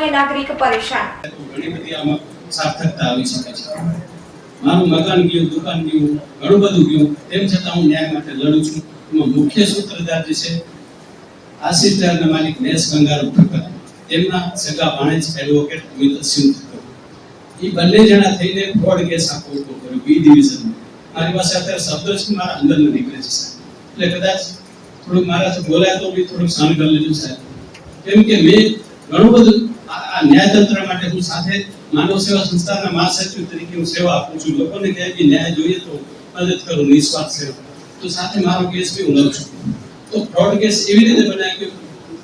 સામાન્ય નાગરિક પરેશાન. મારું મકાન ગયું, દુકાન ગયું, ઘણું બધું ગયું. તેમ છતાં હું ન્યાય માટે લડું છું. એમાં મુખ્ય સૂત્રધાર જે છે, આશિષ માલિક નેસ ગંગારામ ઠક્કર તેમના સગા ભાણેજ એડવોકેટ અમિત સિંહ ઠક્કર એ બંને જણા થઈને ફ્રોડ કેસ આખો ઊભો કર્યો બી ડિવિઝન મારી પાસે અત્યારે શબ્દ છે મારા અંદર નીકળે છે સાહેબ. એટલે કદાચ થોડુંક મારાથી બોલાય તો બી થોડુંક સહન કરી લેજો સાહેબ. કેમ કે મેં ઘણું બધું ન્યાયતંત્ર માટે હું સાથે માનવ સેવા સંસ્થાના મહાસચિવ તરીકે હું સેવા આપું છું. લોકોને ક્યાંય બી ન્યાય જોઈએ તો મદદ કરું, નિસ્વાર્થ સેવા. તો સાથે મારો કેસ બી હું લઉં છું. તો ફ્રોડ કેસ એવી રીતે બનાવ્યો કે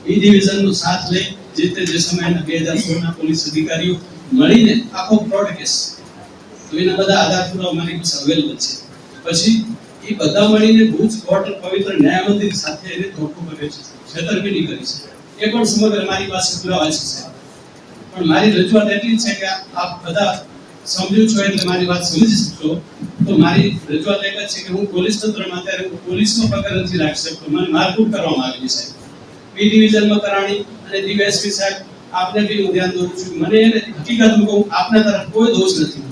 બી ડિવિઝનનો સાથ લઈ જે તે જે સમયના બે હજાર સોળના પોલીસ અધિકારીઓ મળીને આખો ફ્રોડ કેસ. તો એના બધા આધાર પુરાવા મારી પાસે અવેલેબલ છે. પછી એ બધા મળીને ભુજ કોર્ટ પવિત્ર ન્યાય મંદિર સાથે એને ધોખો કર્યો છે. છેતરપિંડી કરી છે. એ પણ સમગ્ર મારી પાસે પુરાવા છે, સાહેબ. પણ મારી રજૂઆત એટલી છે કે આપ બધા સમજો છો એટલે મારી વાત સમજી શકશો. તો મારી રજૂઆત એક જ છે કે હું પોલીસ તંત્રમાં અત્યારે હું પોલીસનો પગાર નથી રાખી શકતો. મને મારકૂટ કરવામાં આવી છે. બી ડિવિઝનમાં કરાણી અને ડીવાયએસપી સાહેબ, આપને બી હું ધ્યાન દોરું છું મને એને હકીકત કહું, આપના તરફ કોઈ દોષ નથી.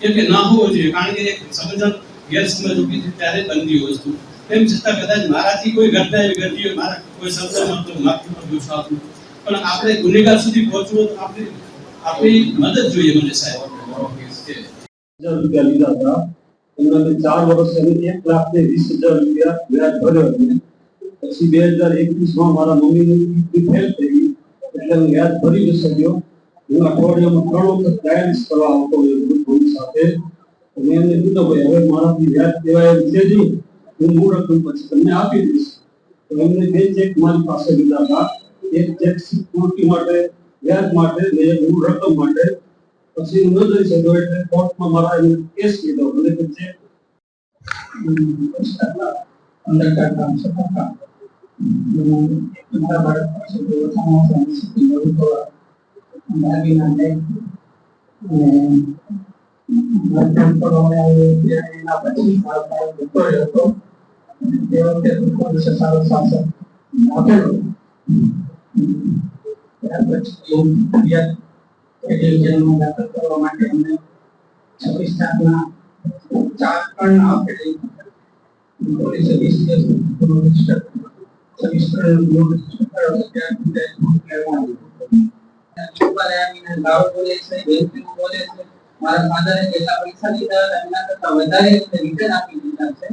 કેમ કે ના હોવો જોઈએ, કારણ કે એક સમજણ ગેરસમજ ઊભી થઈ ત્યારે બનતી વસ્તુ તેમ છતાં કદાચ મારાથી કોઈ ઘટના એવી ઘટી હોય મારા કોઈ શબ્દમાં તો માફી માંગુ છું આપનું. પણ આપણે ગુનેગાર સુધી પહોંચવું તો આપણે આપણી મદદ જોઈએ મને સાહેબ. હજાર રૂપિયા લીધા હતા. એમના ચાર વર્ષ એક લાખ ને વીસ હજાર રૂપિયા વ્યાજ ભર્યો હતો. પછી બે હજાર એકવીસમાં મારા મમ્મીની ફેલ થઈ. એટલે હું વ્યાજ ભરી ન શક્યો. હું અઠવાડિયામાં ત્રણ વખત ડાયાલિસ કરવા આવતો હોય સાથે. મેં એમને કીધું, ભાઈ, હવે મારાથી વ્યાજ દેવાય એમ છે હું મૂળ રકમ પછી તમને આપી દઈશ. તો એમને બે ચેક મારી પાસે લીધા હતા. એક ચેક પૂર્તિ માટે વ્યાજ માટે ને એક મૂળ રકમ માટે પછી હું ન જઈ શક્યો એટલે કોર્ટમાં મારા એને કેસ લીધો મને કે ચેક અંદર કામ છે કાકા મારા બાળક પાસે જો સમાચાર શીખી ગયું તો દાગીના લે અને લગ્ન કરવાને આવ્યો ત્યારે એના પછી મારા બાળક ઉપર હતો અને તે વખતે પોલીસે સારો શાસન આપેલો ત્યાર પછી દાખલ કરવા માટે અમને છવ્વીસ તારીખના ચાર પણ આપેલી છોકરા આવીને ગાળો બોલે છે બોલે છે. મારા ફાધરે જેટલા પૈસા લીધા હતા વધારે રિટર્ન આપી દીધા છે.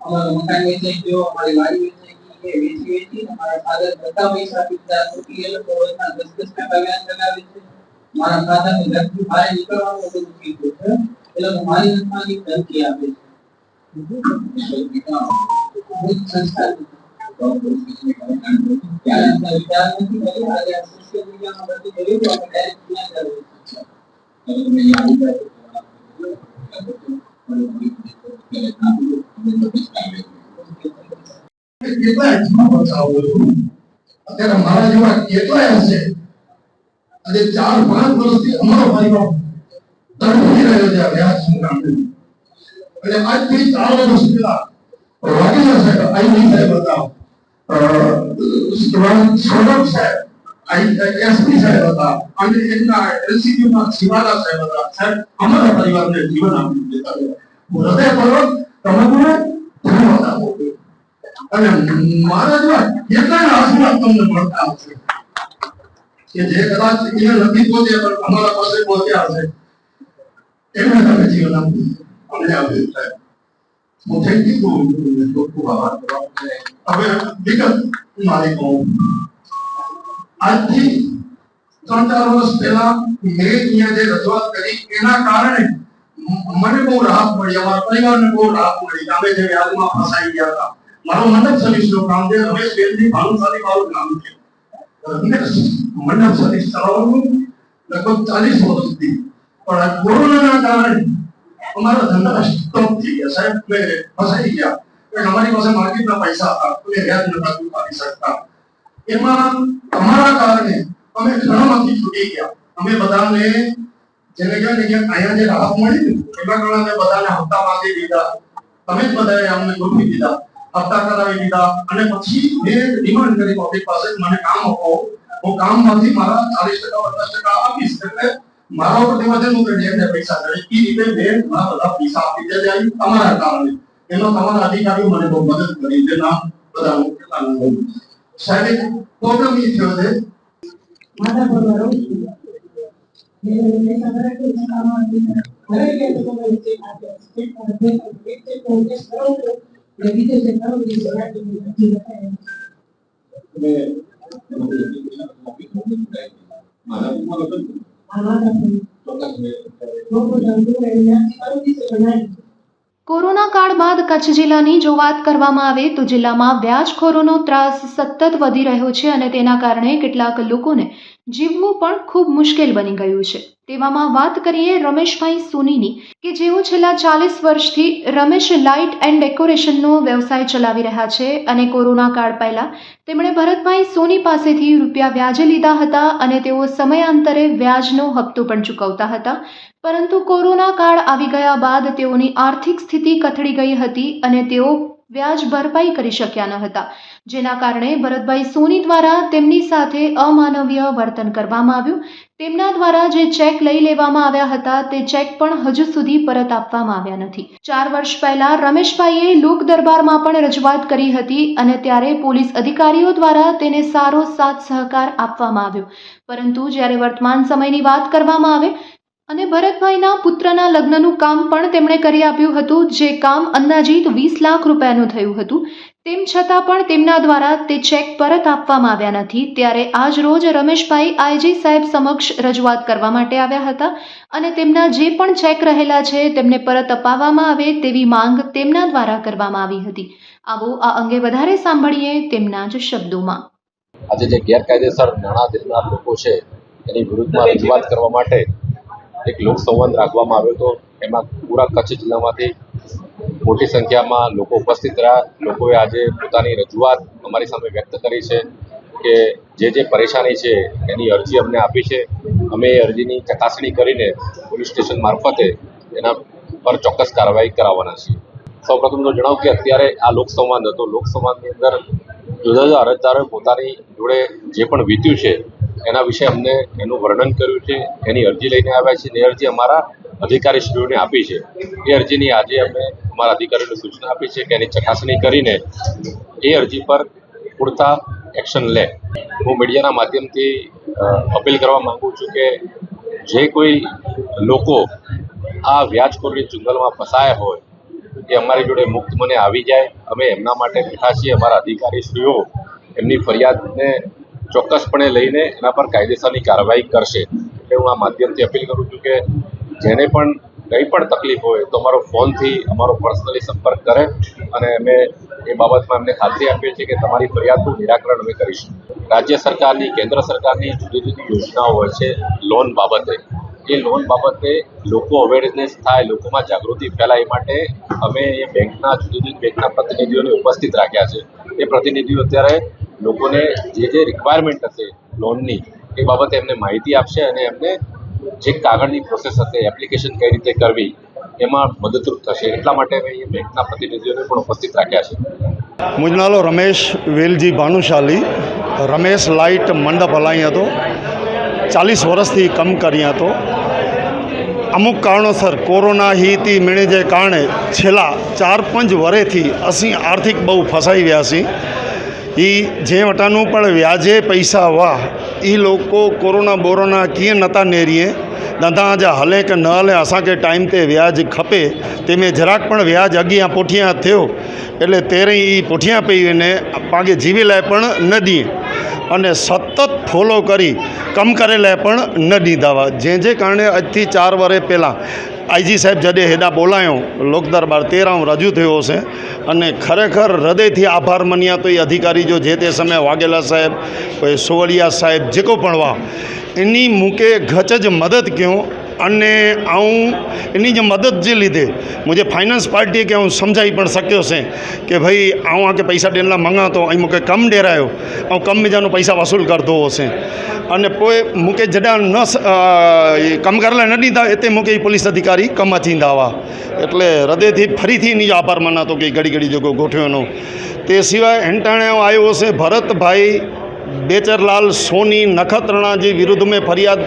અમારું મકાન વેચાઈ ગયો, અમારી વાડી વેચાઈ એ વેચી વેચી મારા ફાધર બધા પૈસા આપી તો એ લોકો રોજના દસ દસ ટકા વ્યાજ લગાવે છે. મારા ફાધર ઘરથી બહાર નીકળવાનું બધું કીધું છે એ લોકો મારી નથવાની ધમકી આપે છે. કેટલા એક્સમાં બચાવો છું અત્યારે મારા જેવા કેટલાય હશે. આજે ચાર પાંચ વર્ષથી અમારો પરિવાર તડપી રહ્યો છે આ વ્યાજ સંગ્રામને અને આજથી ચાર વર્ષ પહેલા વાઘેલા સાહેબ આઈ નહીં સાહેબ હતા. અ, સોનમ સાહેબ સાહેબ હતા. અને એમના શિવાલા સાહેબ હતા. સાહેબ અમારા પરિવારને જીવન આપ્યું હું હૃદયપૂર્વક તમારું ધન્યવાદ આપું છું. અને મારા જેવા આશીર્વાદ તમને મળતા હશે કે જે કદાચ એ નથી પહોંચ્યા પણ અમારા પાસે પહોંચ્યા હશે. એમને તમે જીવન અમને આપ્યું સાહેબ આજથી ત્રણ ચાર વર્ષ પહેલા મેં અહીંયા જે રજૂઆત કરી, એના કારણે મને બહુ રાહત મળી, અમારા પરિવારને બહુ રાહત મળી. અમે જે વ્યાજમાં ફસાઈ ગયા હતા મારો મંડપ સર્વિસનું કામ છે રમેશ બેનજી ભાનુશાલી મારું નામ છે. રમેશ મંડપ સર્વિસ ચલાવવાનું લગભગ ચાલીસ વર્ષથી પણ આ કોરોનાના કારણે અમારા ધંધા સ્ટોપ થઈ ગયા. સાહેબ મેં ફસાઈ ગયા. અમારી પાસે માર્કેટના પૈસા હતા. કોઈ વ્યાજ નતા ચૂકવી શકતા. એમાં તમારા કારણે અમે ઘણામાંથી છૂટી ગયા. અમે બધાને જેને કહેવાય ને કે અહીંયા જે રાહત મળી ને એના કારણે બધાને હપ્તા માંગી દીધા. તમે જ બધાએ અમને ગોઠવી દીધા. હપ્તા કરાવી દીધા અને પછી મેં ડિમાન્ડ કરી પબ્લિક પાસે મને કામ આપો. હું કામમાંથી મારા ચાલીસ ટકા પચાસ ટકા આપીશ. એટલે મારા ઉપર વજન ઉતરે એમને પૈસા ચડે એ રીતે બેન મારા બધા પૈસા આપી દે જાય તમારા કારણે. એનો તમારા અધિકારીઓ મને બહુ મદદ કરી. છે નામ બધા હું કેટલા નામ. સાહેબ પ્રોબ્લેમ એ થયો છે. મારા છું. મેં પૈસા ભરાય તો આમાં ભરાઈ ગયા તો તમે ચેક આપ્યો. ચેક પર બે એક ચેક પર કેસ કોરોના કાળ બાદ કચ્છ જિલ્લાની જો વાત કરવામાં આવે તો જિલ્લામાં વ્યાજખોરોનો ત્રાસ સતત વધી રહ્યો છે અને તેના કારણે કેટલાક લોકોને જીવવું પણ ખૂબ મુશ્કેલ બની ગયું છે. તેવામાં વાત કરીએ રમેશભાઈ સોનીની, કે જેઓ છેલ્લા ચાલીસ વર્ષથી રમેશ લાઇટ એન્ડ ડેકોરેશનનો વ્યવસાય ચલાવી રહ્યા છે અને કોરોના કાળ પહેલા તેમણે ભરતભાઈ સોની પાસેથી રૂપિયા વ્યાજે લીધા હતા અને તેઓ સમયાંતરે વ્યાજનો હપ્તો પણ ચૂકવતા હતા. પરંતુ કોરોના કાળ આવી ગયા બાદ તેઓની આર્થિક સ્થિતિ કથળી ગઈ હતી અને તેઓ વ્યાજ ભરપાઈ કરી શક્યા ન હતા. જેના કારણે ભરતભાઈ સોની દ્વારા તેમની સાથે અમાનવીય વર્તન કરવામાં આવ્યું. તેમના દ્વારા જે ચેક લઈ લેવામાં આવ્યા હતા, તે ચેક પણ હજુ સુધી પરત આપવામાં આવ્યા નથી. ચાર વર્ષ પહેલા રમેશભાઈએ લોક દરબારમાં પણ રજૂઆત કરી હતી અને ત્યારે પોલીસ અધિકારીઓ દ્વારા તેને સારો સાથ સહકાર આપવામાં આવ્યો. પરંતુ જ્યારે વર્તમાન સમયની વાત કરવામાં આવે અને ભરતભાઈના પુત્રના લગ્નનું કામ પણ તેમણે કરી આપ્યું હતું, જે કામ અંદાજિત વીસ લાખ રૂપિયાનું થયું હતું. તેમ છતાં પણ તેમના દ્વારા તે ચેક પરત આપવામાં આવ્યા નથી. ત્યારે આજ રોજ રમેશભાઈ આઈજી સાહેબ સમક્ષ રજૂઆત કરવા માટે આવ્યા હતા અને તેમના જે પણ ચેક રહેલા છે તેમને પરત અપાવવામાં આવે તેવી માંગ તેમના દ્વારા કરવામાં આવી હતી. આવો આ અંગે વધારે સાંભળીએ તેમના જ શબ્દોમાં. આજે જે ગેરકાયદેસર નાણાં દેનાર લોકો છે, એની વિરુદ્ધમાં રજૂઆત કરવા માટે એક લોકસંવાદ રાખવામાં આવ્યો હતો. એમાં પૂરા કચ્છ જિલ્લામાંથી મોટી સંખ્યામાં લોકો ઉપસ્થિત રહ્યા. લોકોએ આજે પોતાની રજૂઆત અમારી સામે વ્યક્ત કરી છે કે જે જે પરેશાની છે એની અરજી અમને આપી છે. અમે એ અરજીની ચકાસણી કરીને પોલીસ સ્ટેશન મારફતે એના પર ચોક્કસ કાર્યવાહી કરાવવાના છીએ. સૌપ્રથમ તો જણાવું કે અત્યારે આ લોકસંવાદ હતો. લોકસંવાદની અંદર જુદા જુદા અરજદારોએ પોતાની જોડે જે પણ વીત્યું છે એના વિશે અમને એનું વર્ણન કર્યું છે, એની અરજી લઈને આવ્યા છે એ અરજી અમારા અધિકારીશ્રીઓને આપી છે. એ અરજીની આજે અમે અમારા અધિકારીઓને સૂચના આપી છે કે એની ચકાસણી કરીને એ અરજી પર પૂરતા એક્શન લે. હું મીડિયાના માધ્યમથી અપીલ કરવા માંગુ છું કે જે કોઈ લોકો આ વ્યાજખોરી ચુંગલમાં ફસાયા હોય, એ અમારી જોડે મુક્ત મને આવી જાય. અમે એમના માટે બેઠા છીએ, અમારા અધિકારીશ્રીઓ એમની ફરિયાદને ચોક્કસપણે લઈને એના પર કાયદેસરની કાર્યવાહી કરશે. એટલે હું આ માધ્યમથી અપીલ કરું છું કે જેને પણ કંઈ પણ તકલીફ હોય તો અમારો ફોનથી અમારો પર્સનલી સંપર્ક કરે અને અમે એ બાબતમાં એમને ખાતરી આપીએ છીએ કે તમારી ફરિયાદનું નિરાકરણ અમે કરીશું. રાજ્ય સરકારની, કેન્દ્ર સરકારની જુદી જુદી યોજનાઓ હોય છે લોન બાબતે. એ લોન બાબતે લોકો અવેરનેસ થાય, લોકોમાં જાગૃતિ ફેલાય માટે અમે એ બેંકના જુદી જુદી બેંકના પ્રતિનિધિઓને ઉપસ્થિત રાખ્યા છે. એ પ્રતિનિધિઓ અત્યારે લોકોને જે જે રિક્વાયરમેન્ટ હશે લોનની એ બાબતે એમને માહિતી આપશે અને એમને જે કાગળની પ્રોસેસ હશે એપ્લિકેશન કઈ રીતે કરવી, એમાં મદદરૂપ થશે. એટલા માટે અમે અહીંયા બેંકના પ્રતિનિધિઓને પણ ઉપસ્થિત રાખ્યા છે. મુજનાલો રમેશ વેલજી ભાનુશાલી. રમેશ લાઇટ મંડપ હલાઈ હતો. ચાલીસ વર્ષથી કમ કર્યા હતો. અમુક કારણોસર કોરોના હીતી મેળે જે કારણે છેલ્લા ચાર પાંચ વરેથી અસી આર્થિક બહુ ફસાઈ ગયા છીએ. એ જે વટાનું પણ વ્યાજે પૈસા વાહ એ લોકો કોરોના બોરોના કીએ નતા નેરીએ. ધંધા જ હલે કે ન હલે असांखे टाइम ते व्याज खपे तंहिंमें જરાક પણ વ્યાજ અગિયાં પોઠિયા થયો. એટલે તેરે એ પોઠિયા પઈ એને પાગે જીવી લાય પણ ન દીએ. અને સતત ફોલો કરી, કમ કરેલા પણ ન દીધા. જે જે કારણે આજથી ચાર વર્ષ પહેલાં આઈજી સાહેબ જડે હેડા બોલાયો. લોકદરબાર તેરાઉ રજૂ થયો છે. અને ખરેખર હૃદયથી આભાર માન્યા તો એ અધિકારી જો જે તે સમયે વાઘેલા સાહેબ, કોઈ સોવડિયા સાહેબ જે કો પણ વાહ એની મૂકે ગચ જ મદદ કહ્યું અને હું એની જે મદદ જે લીધે મુજે ફાઇનાન્સ પાર્ટીએ કે હું સમજાવી પણ શક્યો છે કે ભાઈ હું આ કે પૈસા ડેલા મંગાતો, અહીં મૂકે કમ ડેરાયો હું કમ બીજાનો પૈસા વસૂલ કરતો હશે અને પોએ મૂકે જડા ન કમ કરલા ન દીધા એટલે મૂકે પોલીસ અધિકારી કમ થીંદા આવા એટલે હૃદયથી ફરીથી એની આભાર મનાતો કે ઘડી ઘડી જગો ગોઠવ્યો એનો તે સિવાય હેંટાણે આવ્યો છે, ભરતભાઈ બેચરલાલ સોની નખત્રણા જે વિરુદ્ધ મેં ફરિયાદ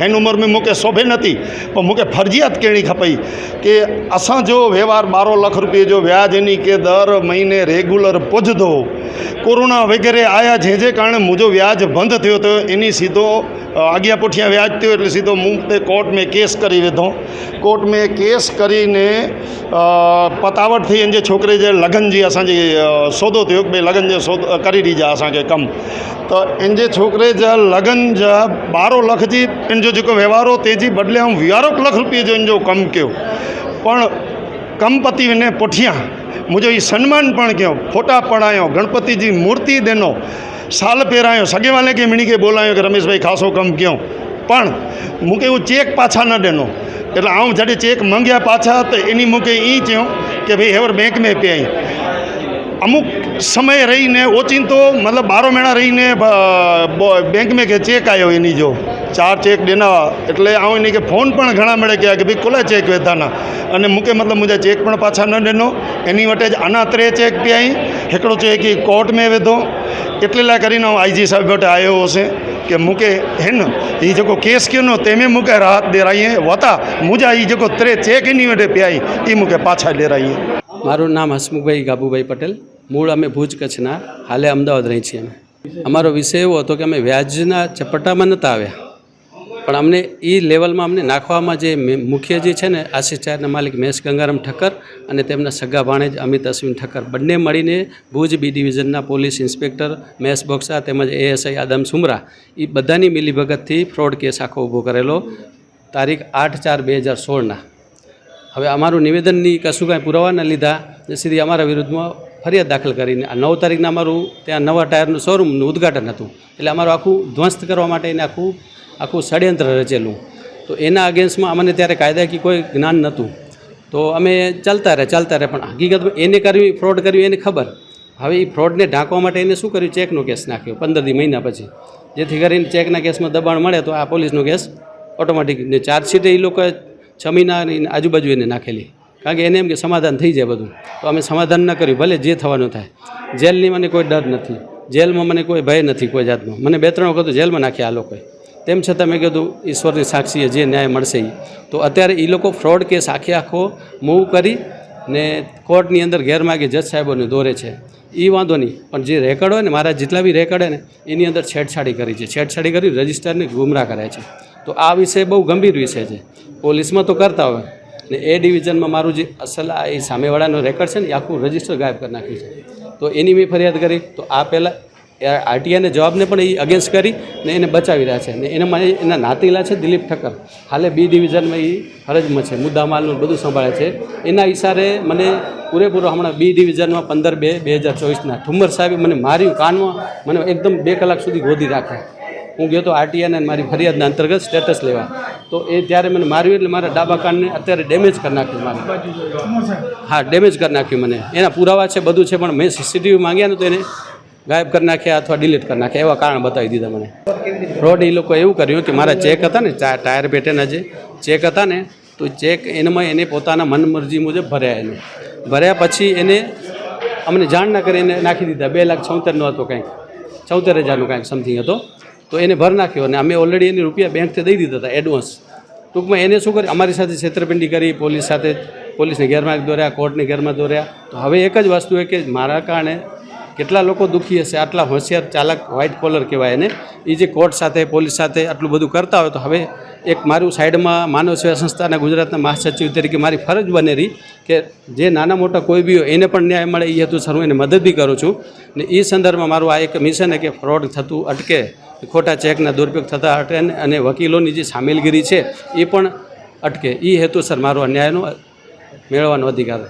हिन उमिरि में मूंखे शोभे नथी पर मूंखे फर्जियात करिणी खपई की असांजो वहिंवार ॿारहं लख रुपये जो व्याज इन के दर महीने रेगुलर पुॼंदो कोरोना वग़ैरह आया जंहिंजे कारण मुंहिंजो व्याज बंदि थियो त इन सीधो अ, अॻियां पुठियां व्याज थियो એટલે સીધો मूं ते कोर्ट में केस કરી વિધો कोर्ट में केस કરીને અ, પતાવટ થઈ इन जे छोकिरे जे लगन जी असांजी अ, सौदो थियो की भई लगन जो सौदो करे ॾिजा असांखे कमु त इन जे छोकिरे जा लगन जा ॿारहं लख जी इन जो जेको वहिंवार हो तंहिंजी बदिले ऐं वीहारो लख रुपये जो इन जो कमु कयो पण कमु पती वञे पुठियां मुंहिंजो ई सन्मान पण कयो फोटा पढ़ायो गणपति जी मूर्ति ॾिनो साल पहिरां आयो सॻे वाले खे मिणी खे ॿोलायो की रमेश भाई ख़ासो कमु कयूं पण मूंखे उहो चेक पाछा न ॾिनो એટલે આમ જ્યારે ચેક મંગ્યા પાછા તો એની મૂકે એ ચયો કે ભાઈ હેવર બેંક મેં પે અમુક સમય રહીને, ઓચિંતો મતલબ બારો મહિના રહીને બેંક મેં કે ચેક આવ્યો એની જો. ચાર ચેક દેના એટલે આવું નહીં કે ફોન પણ ઘણા મળે કે કે ભાઈ કોલા ચેક વેધાના. અને મૂકે મતલબ મુજે ચેક પણ પાછા ન દેનો. એની વટે જ આના ત્રે ચેક પ્યાઈ હિકડો ચેક એ કોર્ટ મેં વેધો. એટલેલા કરીને હું આઈજી સાહેબ વટે આવ્યો હશે કે મૂકે હે ને એ જેકો કેસ કયો તેમે મૂકે રાહત દેરાઈએ. વતા મુજા એ જેકો ત્રે ચેક એની વટે પ્યાઈ એ મૂકે પાછા દેરાઈએ. મારું નામ હસમુખભાઈ ગાબુભાઈ પટેલ. મૂળ અમે ભુજ કચ્છના, હાલે અમદાવાદ રહી છીએ અમે. અમારો વિષય એવો હતો કે અમે વ્યાજના ચપટામાં નહોતા આવ્યા. પણ અમને એ લેવલમાં અમને નાખવામાં જે મુખ્ય જે છે ને આશીષ ચારના માલિક મહેશ ગંગારામ ઠક્કર અને તેમના સગા ભાણેજ અમિત અશ્વિન ઠક્કર. બંને મળીને ભુજ બી ડિવિઝનના પોલીસ ઇન્સ્પેક્ટર મહેશ બોક્સા તેમજ એએસઆઈ આદમ સુમરા એ બધાની મિલીભગતથી ફ્રોડ કેસ આખો ઊભો કરેલો. તારીખ આઠ ચાર બે હજાર સોળના. હવે અમારું નિવેદનની કશું કાંઈ પુરાવાના લીધા સીધી અમારા વિરુદ્ધમાં ફરિયાદ દાખલ કરીને આ નવ તારીખના અમારું ત્યાં નવા ટાયરનું શોરૂમનું ઉદ્ઘાટન હતું. એટલે અમારું આખું ધ્વસ્ત કરવા માટે એને આખું આખું ષડયંત્ર રચેલું. તો એના અગેન્સ્ટમાં અમને ત્યારે કાયદાકીય કોઈ જ્ઞાન નહોતું. તો અમે ચાલતા રહે ચાલતા રહે પણ હકીકતમાં એને કરવી ફ્રોડ કર્યું, એને ખબર. હવે એ ફ્રોડને ઢાંકવા માટે એને શું કર્યું? ચેકનો કેસ નાખ્યો પંદર દી મહિના પછી. જેથી કરીને ચેકના કેસમાં દબાણ મળે તો આ પોલીસનો કેસ ઓટોમેટિક ચાર્જશીટ એ લોકોએ છ મહિનાની આજુબાજુ એને નાખેલી. કારણ કે એને એમ કે સમાધાન થઈ જાય બધું. તો અમે સમાધાન ન કર્યું, ભલે જે થવાનું થાય. જેલની મને કોઈ ડર નથી. જેલમાં મને કોઈ ભય નથી કોઈ જાતનો. મને બે ત્રણ વખત જેલમાં નાખ્યા આ લોકોએ. તેમ છતાં મેં કીધું, ઈશ્વરની સાક્ષીએ જે ન્યાય મળશે એ તો અત્યારે એ લોકો ફ્રોડ કેસ આખે આખો મૂવ કરી ને કોર્ટની અંદર ગેરમાર્ગે જજ સાહેબોને દોરે છે. એ વાંધો નહીં. પણ જે રેકર્ડ હોય ને, મારા જેટલા બી રેકર્ડ હોય ને, એની અંદર છેડછાડી કરી છે. છેડછાડી કરી રજિસ્ટરને ગુમરાહ કરે છે. તો આ વિષય બહુ ગંભીર વિષય છે. પોલીસમાં તો કરતા હોય. ને એ ડિવિઝનમાં મારું જે અસલ આ એ સામેવાળાનો રેકર્ડ છે ને, એ આખું રજિસ્ટર ગાયબ કરી નાખ્યું છે. તો એની મેં ફરિયાદ કરી. તો આ પહેલાં આરટીઆઈને જવાબને પણ એ અગેન્સ્ટ કરી ને એને બચાવી રહ્યા છે. ને એના માટે એના નાતીલા છે દિલીપ ઠક્કર. હાલે બી ડિવિઝનમાં એ ફરજમાં છે. મુદ્દામાલનું બધું સંભાળે છે. એના ઇશારે મને પૂરેપૂરો હમણાં બી ડિવિઝનમાં પંદર બે બે હજાર ચોવીસના ઠુમ્મર સાહેબે મને માર્યું કાનમાં. મને એકદમ બે કલાક સુધી ગોદી રાખે. હું ગયો તો આરટીઆઈને મારી ફરિયાદના અંતર્ગત સ્ટેટસ લેવા. તો એ ત્યારે મને માર્યું એટલે મારા ડાબા કાનને અત્યારે ડેમેજ કરી નાખ્યું મારે. હા ડેમેજ કરી નાખ્યું મને. એના પુરાવા છે, બધું છે, પણ મેં સીસીટીવી માંગ્યા ને તો એને ગાયબ કરી નાખ્યા અથવા ડિલીટ કરી નાખ્યા, એવા કારણ બતાવી દીધા મને. રોડ એ લોકો એવું કર્યું કે મારા ચેક હતા ને ટાયર પેટેના જે ચેક હતા ને, તો ચેક એનામાં એને પોતાના મનમરજી મુજબ ભર્યા એને. ભર્યા પછી એને અમને જાણ ના કરીને નાખી દીધા. બે લાખ છોતેરનો હતો કંઈક. ચૌતેર હજારનો કાંઈક સમથિંગ હતો. તો એને ભર નાખ્યો અને અમે ઓલરેડી એને રૂપિયા બેંકથી દઈ દીધા હતા એડવાન્સ ટૂંકમાં એને શું કર્યું? અમારી સાથે છેતરપિંડી કરી, પોલીસ સાથે, પોલીસને ગેરમાર્ગ દોર્યા, કોર્ટને ગેરમાર્ગ દોર્યા. તો હવે એક જ વસ્તુ એ કે મારા કારણે કેટલા લોકો દુઃખી હશે? આટલા હોશિયાર ચાલક વ્હાઇટ કોલર કહેવાય એને. એ જે કોર્ટ સાથે પોલીસ સાથે આટલું બધું કરતા હોય તો હવે એક મારું સાઈડમાં માનવ સેવા સંસ્થાના ગુજરાતના મહાસચિવ તરીકે મારી ફરજ બને રહી કે જે નાના મોટા કોઈ બી હોય, એને પણ ન્યાય મળે એ હેતુસર હું એને મદદ બી કરું છું. ને એ સંદર્ભમાં મારું આ એક મિશન કે ફ્રોડ થતું અટકે, ખોટા ચેકના દુરુપયોગ થતા અટકે અને વકીલોની જે સામેલગીરી છે એ પણ અટકે. એ હેતુ સર મારો આ ન્યાયનો મેળવવાનો અધિકાર